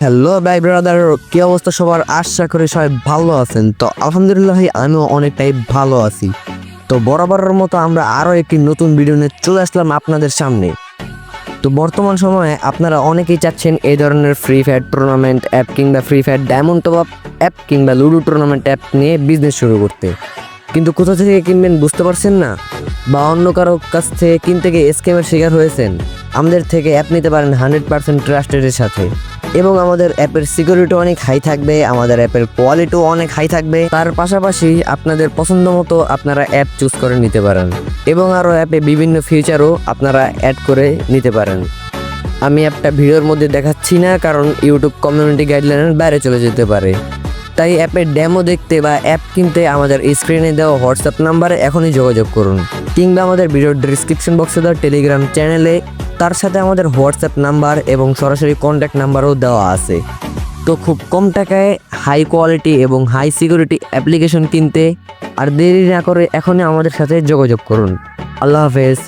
Hello ভাই brother, কি অবস্থা সবার? আশা করি সবাই ভালো আছেন। তো আলহামদুলিল্লাহ আমিও অনেকটাই ভালো আছি। তো বরাবরের মতো আমরা আরও একটি নতুন ভিডিও নিয়ে চলে আসলাম আপনাদের সামনে। তো বর্তমান সময়ে আপনারা অনেকেই চাচ্ছেন এই ধরনের ফ্রি ফায়ার টুর্নামেন্ট অ্যাপ কিংবা free fire diamond top up app কিংবা লুডো টুর্নামেন্ট অ্যাপ নিয়ে বিজনেস শুরু করতে। কিন্তু কোথা থেকে কিনবেন বুঝতে পারছেন না? বা অন্য কারও কাছ থেকে কিনতে গিয়ে স্ক্যামের শিকার হয়েছেন? আমাদের থেকে অ্যাপ নিতে পারেন হান্ড্রেড পার্সেন্ট ট্রাস্টেডের সাথে। এবং আমাদের অ্যাপের সিকিউরিটি অনেক হাই থাকবে, আমাদের অ্যাপের কোয়ালিটিও অনেক হাই থাকবে। তার পাশাপাশি আপনাদের পছন্দ মতো আপনারা অ্যাপ চুজ করে নিতে পারেন এবং আরও অ্যাপে বিভিন্ন ফিচারও আপনারা অ্যাড করে নিতে পারেন। আমি অ্যাপটা ভিডিওর মধ্যে দেখাচ্ছি না, কারণ ইউটিউব কমিউনিটি গাইডলাইনের বাইরে চলে যেতে পারে। তাই অ্যাপের ডেমো দেখতে বা অ্যাপ কিনতে আমাদের স্ক্রিনে দেওয়া হোয়াটসঅ্যাপ নাম্বারে এখনই যোগাযোগ করুন। কিংবা আমাদের ভিডিওর ডিসক্রিপশন বক্সে দেওয়া টেলিগ্রাম চ্যানেলে তার সাথে আমাদের হোয়াটসঅ্যাপ নাম্বার এবং সরাসরি কন্ট্যাক্ট নাম্বারও দেওয়া আছে। তো খুব কম টাকায় হাই কোয়ালিটি এবং হাই সিকিউরিটি অ্যাপ্লিকেশন কিনতে আর দেরি না করে এখনই আমাদের সাথে যোগাযোগ করুন। আল্লাহ হাফেজ।